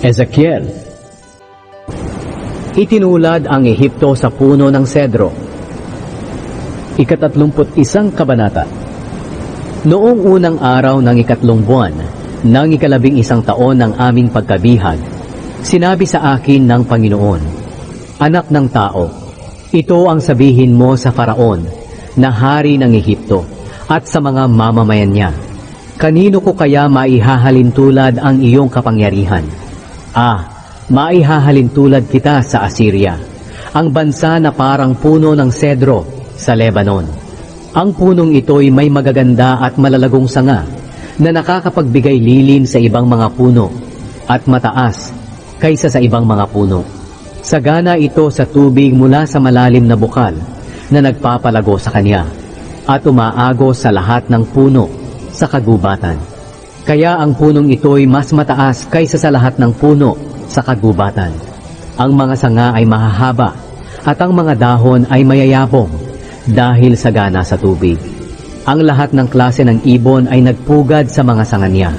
Ezekiel Itinulad ang Ehipto sa puno ng sedro. Ikatatlumput isang kabanata Noong unang araw ng ikatlong buwan, ng ikalabing isang taon ng aming pagkabihag, sinabi sa akin ng Panginoon, Anak ng tao, ito ang sabihin mo sa Faraon, na hari ng Ehipto, at sa mga mamamayan niya. Kanino ko kaya maihahalin tulad ang iyong kapangyarihan? Ah, maihahalin tulad kita sa Assyria, ang bansa na parang puno ng sedro sa Lebanon. Ang punong ito'y may magaganda at malalagong sanga na nakakapagbigay lilim sa ibang mga puno at mataas kaysa sa ibang mga puno. Sagana ito sa tubig mula sa malalim na bukal na nagpapalago sa kanya at umaagos sa lahat ng puno sa kagubatan. Kaya ang punong ito'y mas mataas kaysa sa lahat ng puno sa kagubatan. Ang mga sanga ay mahahaba at ang mga dahon ay mayayabong dahil sagana sa tubig. Ang lahat ng klase ng ibon ay nagpugad sa mga sanga niya.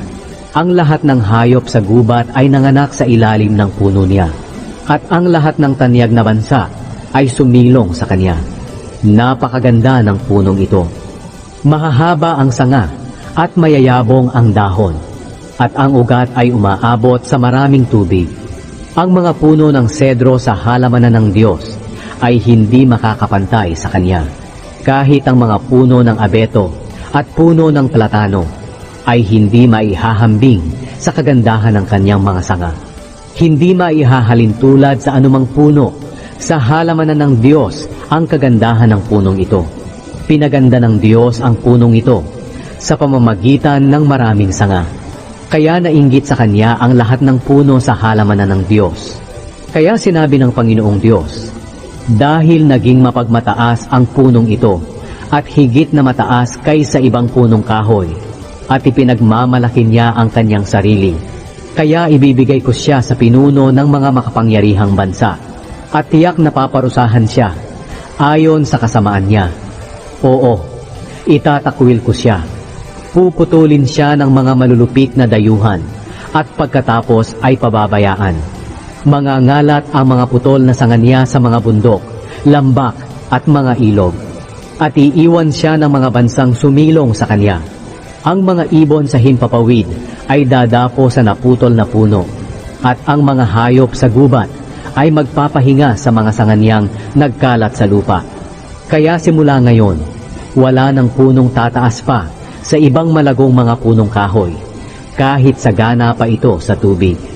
Ang lahat ng hayop sa gubat ay nanganak sa ilalim ng puno niya. At ang lahat ng tanyag na bansa ay sumilong sa kanya. Napakaganda ng punong ito. Mahahaba ang sanga at mayayabong ang dahon. At ang ugat ay umaabot sa maraming tubig. Ang mga puno ng sedro sa halamanan ng Diyos ay hindi makakapantay sa kanya. Kahit ang mga puno ng abeto at puno ng platano ay hindi maihahambing sa kagandahan ng kanyang mga sanga. Hindi maihahalin tulad sa anumang puno sa halamanan ng Diyos ang kagandahan ng punong ito. Pinaganda ng Diyos ang punong ito sa pamamagitan ng maraming sanga. Kaya nainggit sa kanya ang lahat ng puno sa halamanan ng Diyos. Kaya sinabi ng Panginoong Diyos, dahil naging mapagmataas ang punong ito at higit na mataas kaysa ibang punong kahoy at ipinagmamalaki niya ang kanyang sarili. Kaya ibibigay ko siya sa pinuno ng mga makapangyarihang bansa at tiyak na paparusahan siya ayon sa kasamaan niya. Oo, itatakwil ko siya. Puputulin siya ng mga malulupit na dayuhan at pagkatapos ay pababayaan. Mga ngalat ang mga putol na sanga niya sa mga bundok, lambak at mga ilog. At iiwan siya ng mga bansang sumilong sa kanya. Ang mga ibon sa himpapawid ay dadapo sa naputol na puno. At ang mga hayop sa gubat ay magpapahinga sa mga sanganiyang nagkalat sa lupa. Kaya simula ngayon, wala ng punong tataas pa sa ibang malagong mga punong kahoy, kahit sagana pa ito sa tubig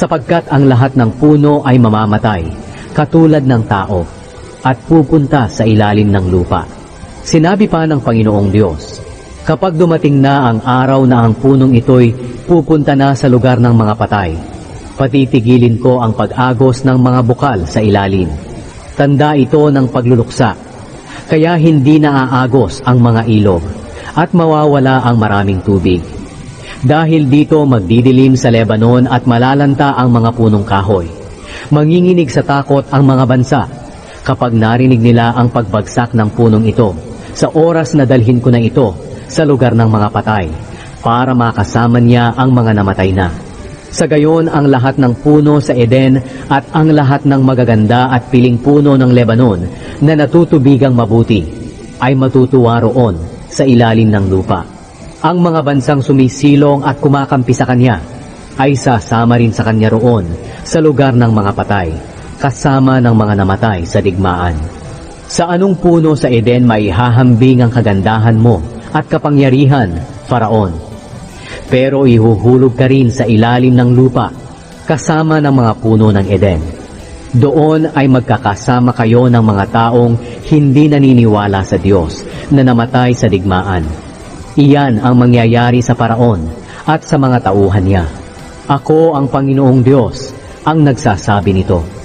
sapagkat ang lahat ng puno ay mamamatay, katulad ng tao, at pupunta sa ilalim ng lupa. Sinabi pa ng Panginoong Diyos, Kapag dumating na ang araw na ang punong ito'y pupunta na sa lugar ng mga patay, patitigilin ko ang pag-agos ng mga bukal sa ilalim. Tanda ito ng pagluluksa, kaya hindi naaagos ang mga ilog, at mawawala ang maraming tubig. Dahil dito magdidilim sa Lebanon at malalanta ang mga punong kahoy. Manginginig sa takot ang mga bansa kapag narinig nila ang pagbagsak ng punong ito sa oras na dalhin ko na ito sa lugar ng mga patay para makasama niya ang mga namatay na. Sa gayon ang lahat ng puno sa Eden at ang lahat ng magaganda at piling puno ng Lebanon na natutubigang mabuti ay matutuwa roon sa ilalim ng lupa. Ang mga bansang sumisilong at kumakampi sa kanya ay sasama rin sa kanya roon sa lugar ng mga patay, kasama ng mga namatay sa digmaan. Sa anong puno sa Eden maihahambing ang kagandahan mo at kapangyarihan, Faraon? Pero ihuhulog ka rin sa ilalim ng lupa, kasama ng mga puno ng Eden. Doon ay magkakasama kayo ng mga taong hindi naniniwala sa Diyos na namatay sa digmaan. Iyan ang mangyayari sa paraon at sa mga tauhan niya. Ako ang Panginoong Diyos ang nagsasabi nito.